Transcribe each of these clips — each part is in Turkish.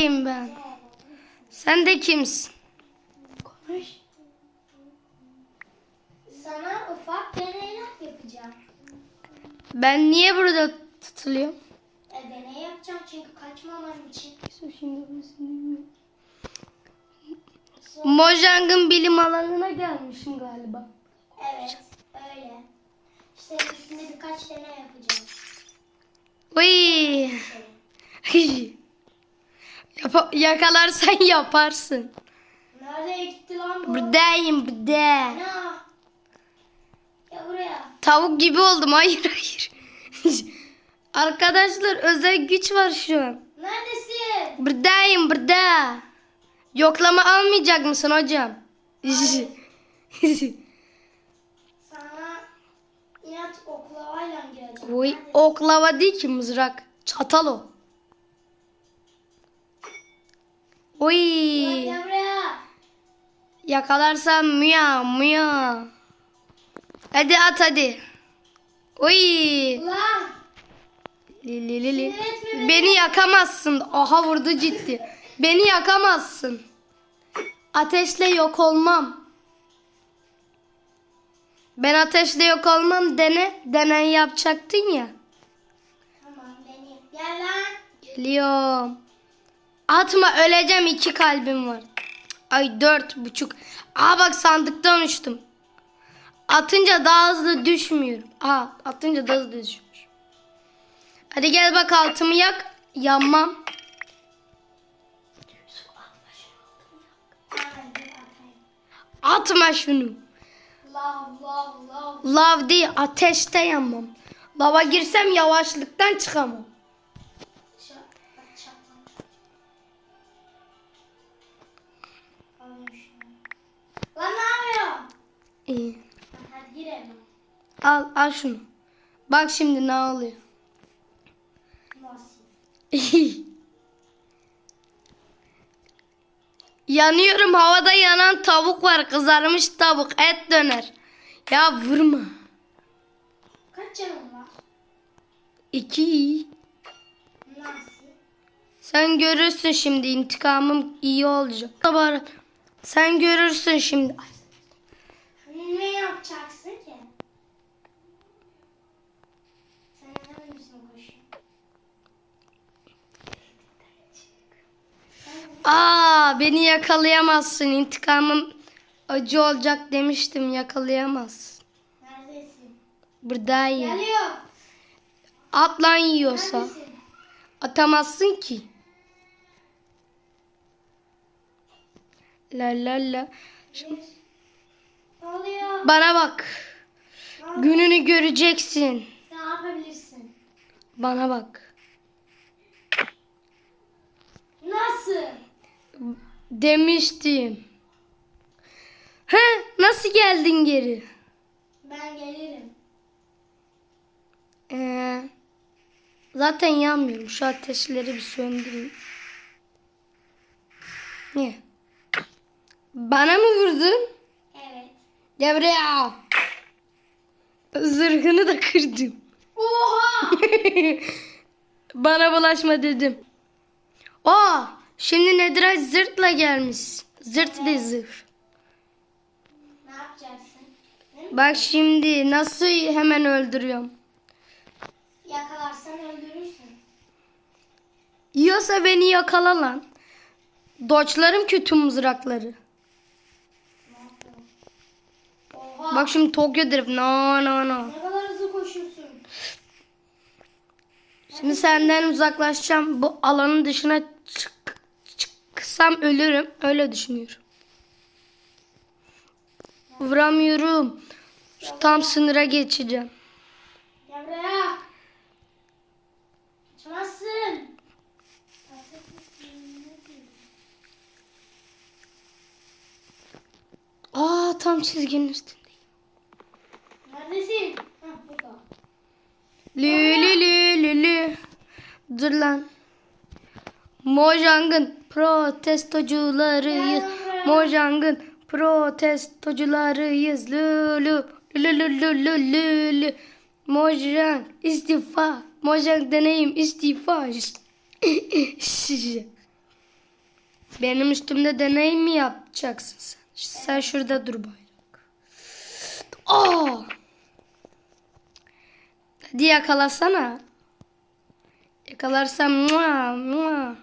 Kim ben? Sen de kimsin? Konuş. Sana ufak deneyler yapacağım. Ben niye burada tutuluyorum? E, deney yapacağım çünkü kaçmaman için. Mojang'ın bilim alanına gelmişim galiba. Evet, öyle. İşte üstünde birkaç deney yapacağım. Uy. Yapa- yakalarsan yaparsın. Nereye gitti lan bu? Buradayım burada. Ana. Ya buraya. Tavuk gibi oldum. Hayır hayır. Arkadaşlar özel güç var şu an. Neredesin? Buradayım burada. Yoklama almayacak mısın hocam? Sana inat oklavayla gireceğim. Oy oklava değil ki mızrak. Çatal o. Oy. Yakalarsam mıya mıya. Hadi at hadi. Oy. Li, li, li, li. Beni. Yakamazsın. Aha vurdu ciddi. Beni yakamazsın. Ateşle yok olmam. Ben ateşle yok olmam dene. Denen yapacaktın ya. Tamam beni. Gel lan. Geliyorum. Atma öleceğim iki kalbim var. Ay dört buçuk. Aa bak sandıktan uçtum. Atınca daha hızlı düşmüyorum. Aa atınca daha hızlı düşmüş. Hadi gel bak altımı yak. Yanmam. Atma şunu. Love love love. Lav değil ateşte yanmam. Lava girsem yavaşlıktan çıkamam. Lan ne yapıyorsun? İyi. Hadi girelim. Al al şunu. Bak şimdi ne oluyor. Nasıl? Yanıyorum havada yanan tavuk var kızarmış tavuk et döner. Ya vurma. Kaç canın var? İki. Nasıl? Sen görürsün şimdi intikamım iyi olacak. Tabar. Sen görürsün şimdi. Ay, Ne yapacaksın ki? Sen neden üstüne koşuyorsun? Aa beni yakalayamazsın. İntikamım acı olacak demiştim. Yakalayamazsın. Neredesin? Buradayım. Geliyor. At lan yiyorsa. Neredesin? Atamazsın ki. La la la. Oluyor? Bana bak. Gününü göreceksin. Ne yapabilirsin? Bana bak. Nasıl? Demiştim. He, nasıl geldin geri? Ben gelirim. Ee, zaten yanmıyorum. Şu ateşleri bir söndüreyim. Niye? Bana mı vurdun? Evet. Gel buraya. Zırhını da kırdım. Oha! Bana bulaşma dedim. Aa, şimdi Nediraj zırtla gelmiş. Zırtlı zırh. ne yapacaksın? Ne? Bak şimdi nasıl hemen öldürüyorum. Yakalarsan öldürürsün. Yiyorsa beni yakala lan. Doçlarım kötü mızrakları. Ne yapıyorsun? Oha! Bak şimdi Tokyo Drift. No no no. Ne kadar hızlı koşuyorsun. Şimdi senden uzaklaşacağım. Bu alanın dışına çık, çıksam ölürüm. Öyle düşünüyorum. Vuramıyorum. Şu tam sınıra geçeceğim. Gel buraya. Kaçamazsın. Aa tam çizginin üstündeyim. Neredesin? Ha burada. Lü lü lü lü lü. Dur lan. Mojang'ın protestocularıyız. Mojang'ın protestocularıyız. Lü lü lü lü lü lü lü lü. Mojang istifa. Mojang deneyim istifa. Benim üstümde deney mi yapacaksın sen? Sen şurada dur bayrak. Aa! Hadi yakalasana. Yakalarsam mua, mua.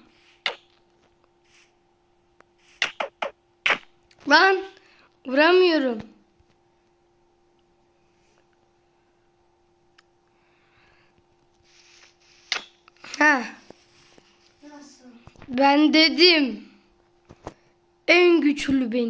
Lan vuramıyorum. Ha, Nasıl? ben dedim. En güçlü benim.